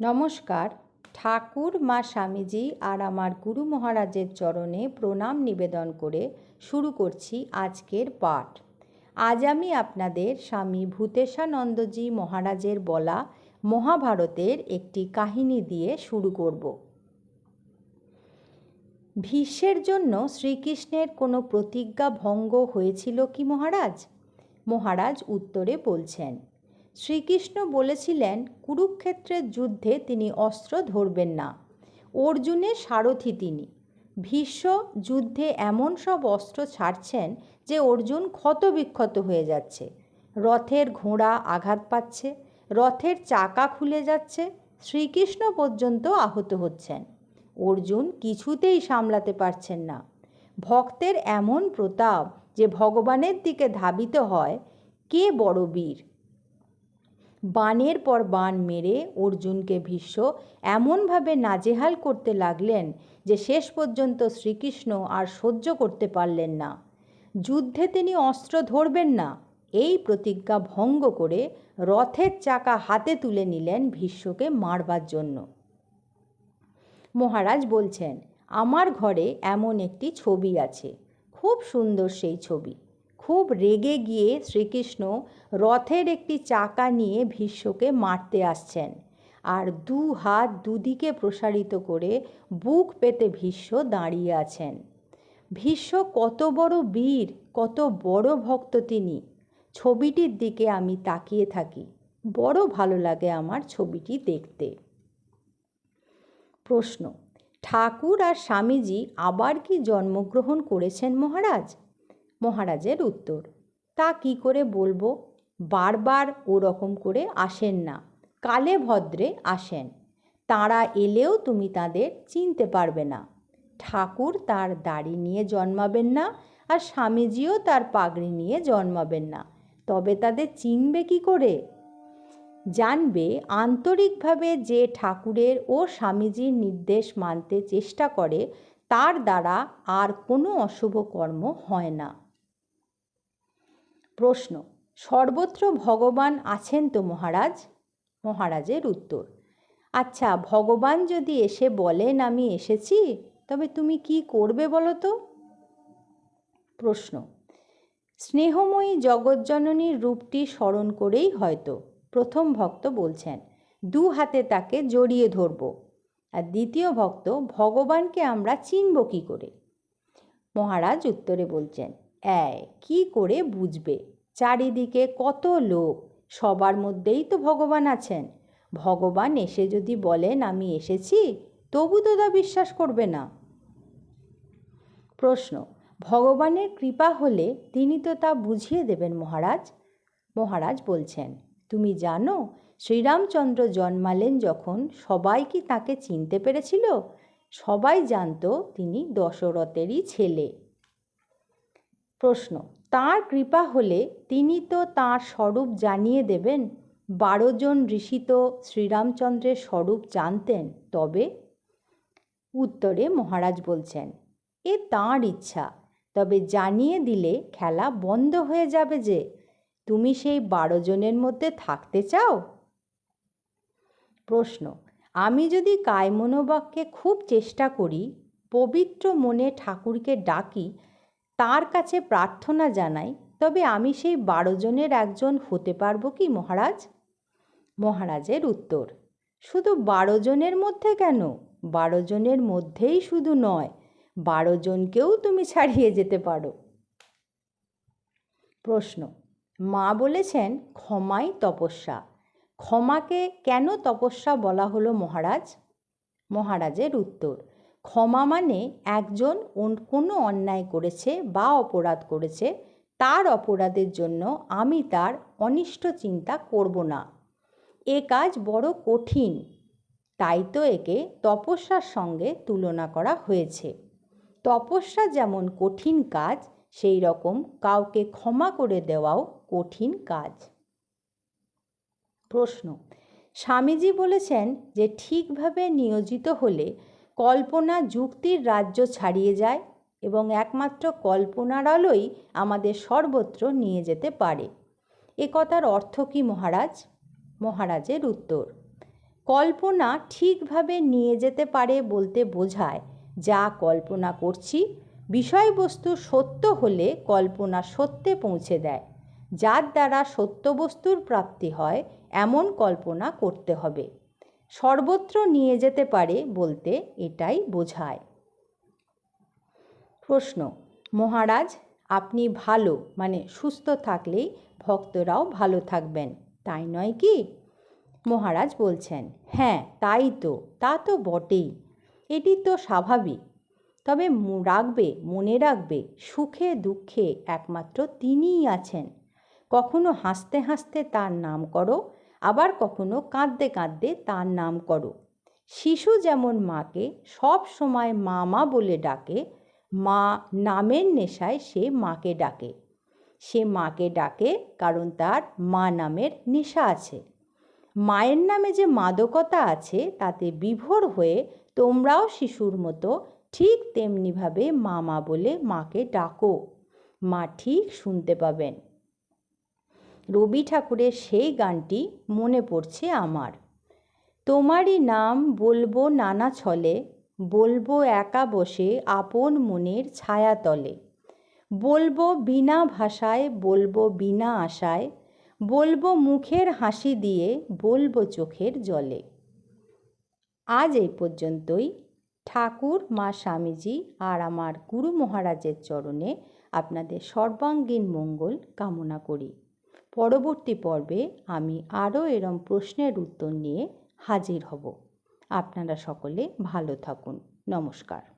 নমস্কার। ঠাকুর, মা স্বামীজি আর আমার গুরু মহারাজের চরণে প্রণাম নিবেদন করে শুরু করছি আজকের পাঠ। আজ আমি আপনাদের স্বামী ভূতেশানন্দজি মহারাজের বলা মহাভারতের একটি কাহিনী দিয়ে শুরু করব। ভীষ্মের জন্য শ্রীকৃষ্ণের কোনো প্রতিজ্ঞা ভঙ্গ হয়েছিল কি মহারাজ? মহারাজ উত্তরে বলছেন শ্রীকৃষ্ণ বলেছিলেন, কুরুক্ষেত্রের যুদ্ধে তিনি অস্ত্র ধরবেন না। অর্জুনের সারথি তিনি। ভীষ্ম যুদ্ধে এমন সব অস্ত্র ছাড়ছেন যে অর্জুন ক্ষতবিক্ষত হয়ে যাচ্ছে। রথের ঘোড়া আঘাত পাচ্ছে, রথের চাকা খুলে যাচ্ছে, শ্রীকৃষ্ণ পর্যন্ত আহত হচ্ছেন। অর্জুন কিছুতেই সামলাতে পারছেন না। ভক্তের এমন প্রতাপ যে ভগবানের দিকে ধাবিত হয়, কে বড় বীর? বানের পর বান মেরে অর্জুনকে ভীষ্ম এমনভাবে নাজেহাল করতে লাগলেন যে শেষ পর্যন্ত শ্রীকৃষ্ণ আর সহ্য করতে পারলেন না। যুদ্ধে তিনি অস্ত্র ধরবেন না। এই প্রতিজ্ঞা ভঙ্গ করে রথের চাকা হাতে তুলে নিলেন ভীষ্মকে মারবার জন্য। মহারাজ বলছেন, আমার ঘরে এমন একটি ছবি আছে। খুব সুন্দর সেই ছবি। খুব রেগে গিয়ে শ্রীকৃষ্ণ রথের একটি চাকা নিয়ে ভীষ্মকে মারতে আসছেন আর দু হাত দুদিকে প্রসারিত করে বুক পেতে ভীষ্ম দাঁড়িয়ে আছেন। ভীষ্ম কত বড় বীর, কত বড় ভক্ত তিনি। ছবিটির দিকে আমি তাকিয়ে থাকি। বড় ভালো লাগে আমার ছবিটি দেখতে। প্রশ্ন, ঠাকুর আর স্বামীজি আবার কি জন্মগ্রহণ করেছেন মহারাজ? মহারাজের উত্তর। তা কি করে বলব? বারবার ওরকম করে আসেন না। কালে ভদ্রে আসেন। তাঁরা এলেও তুমি তাদের চিনতে পারবে না। ঠাকুর তার দাড়ি নিয়ে জন্মাবেন না আর স্বামীজিও তার পাগড়ি নিয়ে জন্মাবেন না। তবে তাদের চিনবে কি করে? জানবে আন্তরিকভাবে যে ঠাকুরের ও স্বামীজির নির্দেশ মানতে চেষ্টা করে, তার দ্বারা আর কোনো অশুভ কর্ম হয় না। প্রশ্ন, সর্বত্র ভগবান আছেন তো মহারাজ? মহারাজের উত্তর আচ্ছা ভগবান যদি এসে বলেন আমি এসেছি, তবে তুমি কি করবে বলো তো? প্রশ্ন, স্নেহময়ী জগজ্জননীর রূপটি স্মরণ করেই হয়তো, প্রথম ভক্ত বলছেন, দু হাতে তাকে জড়িয়ে ধরব, আর দ্বিতীয় ভক্ত, ভগবানকে আমরা চিনব কী করে? মহারাজ উত্তরে বলছেন অ্যায় কী করে বুঝবে? চারিদিকে কত লোক, সবার মধ্যেই তো ভগবান আছেন। ভগবান এসে যদি বলেন, আমি এসেছি? তবু তো তা বিশ্বাস করবে না। প্রশ্ন, ভগবানের কৃপা হলে তিনি তো তা বুঝিয়ে দেবেন মহারাজ? মহারাজ বলছেন, তুমি জানো, শ্রীরামচন্দ্র জন্মালেন যখন সবাই কি তাকে চিনতে পেরেছিল? সবাই জানতো তিনি দশরথেরই ছেলে। প্রশ্ন, তাঁর কৃপা হলে তিনি তো তাঁর স্বরূপ জানিয়ে দেবেন? বারো জন ঋষি তো শ্রীরামচন্দ্রের স্বরূপ জানতেন, তবে? উত্তরে মহারাজ বলছেন, এ তাঁর ইচ্ছা, তবে জানিয়ে দিলে খেলা বন্ধ হয়ে যাবে যে, তুমি সেই বারো জনের মধ্যে থাকতে চাও? প্রশ্ন, আমি যদি কায়মনোবাক্যে খুব চেষ্টা করি, পবিত্র মনে ঠাকুরকে ডাকি তার কাছে প্রার্থনা জানাই, তবে আমি সেই বারো জনের একজন হতে পারব কি মহারাজ? মহারাজের উত্তর, শুধু বারো জনের মধ্যে কেন? বারো জনের মধ্যেই শুধু নয়, বারো জনকেও তুমি ছাড়িয়ে যেতে পারো। প্রশ্ন, মা বলেছেন, ক্ষমাই তপস্যা। ক্ষমাকে কেন তপস্যা বলা হলো মহারাজ? মহারাজের উত্তর ক্ষমা মানে একজন কোনো অন্যায় করেছে বা অপরাধ করেছে, তার অপরাধের জন্য আমি তার অনিষ্ট চিন্তা করব না। এ কাজ বড় কঠিন। তাই তো একে তপস্যার সঙ্গে তুলনা করা হয়েছে। তপস্যা যেমন কঠিন কাজ, সেই রকম কাউকে ক্ষমা করে দেওয়াও কঠিন কাজ। প্রশ্ন। স্বামীজি বলেছেন যে, ঠিকভাবে নিয়োজিত হলে কল্পনা যুক্তির রাজ্য ছাড়িয়ে যায় এবং একমাত্র কল্পনার আলোই আমাদের সর্বত্র নিয়ে যেতে পারে। এ কথার অর্থ কী মহারাজ? মহারাজের উত্তর, কল্পনা ঠিকভাবে নিয়ে যেতে পারে বলতে বোঝায়, যা কল্পনা করছি বিষয়বস্তু সত্য হলে কল্পনা সত্যে পৌঁছে দেয়। যার দ্বারা সত্যবস্তুর প্রাপ্তি হয়, এমন কল্পনা করতে হবে। সর্বত্র নিয়ে যেতে পারে বলতে এটাই বোঝায়। প্রশ্ন, মহারাজ, আপনি ভালো মানে সুস্থ থাকলেই ভক্তরাও ভালো থাকবেন, তাই নয় কি? মহারাজ বলছেন হ্যাঁ তাই তো, তা তো বটেই, এটি তো স্বাভাবিক, তবে রাখবে, মনে রাখবে, সুখে দুঃখে একমাত্র তিনিই আছেন, কখনো হাসতে হাসতে তার নাম করো আবার কখনো কাঁদতে কাঁদতে তার নাম করো। শিশু যেমন মাকে সব সময় মা মা বলে ডাকে, মা নামের নেশায় সে মাকে ডাকে। সে মাকে ডাকে কারণ তার মা নামের নেশা আছে। মায়ের নামে যে মাদকতা আছে তাতে বিভোর হয়ে তোমরাও শিশুর মতো ঠিক তেমনিভাবে মা মা বলে মাকে ডাকো। মা ঠিক শুনতে পাবেন। রবি ঠাকুরের সেই গানটি মনে পড়ছে আমার। তোমারই নাম বলব নানা ছলে, বলব একা বসে আপন মনের ছায়া তলে। বলব বিনা ভাষায়, বলব বিনা আশায়, বলব মুখের হাসি দিয়ে, বলব চোখের জলে। আজ এই পর্যন্তই। ঠাকুর, মা স্বামীজি আর আমার গুরু মহারাজের চরণে আপনাদের সর্বাঙ্গীন মঙ্গল কামনা করি। পরবর্তী পর্বে আমি আরও এরম প্রশ্নের উত্তর নিয়ে হাজির হব। আপনারা সকলে ভালো থাকুন। নমস্কার।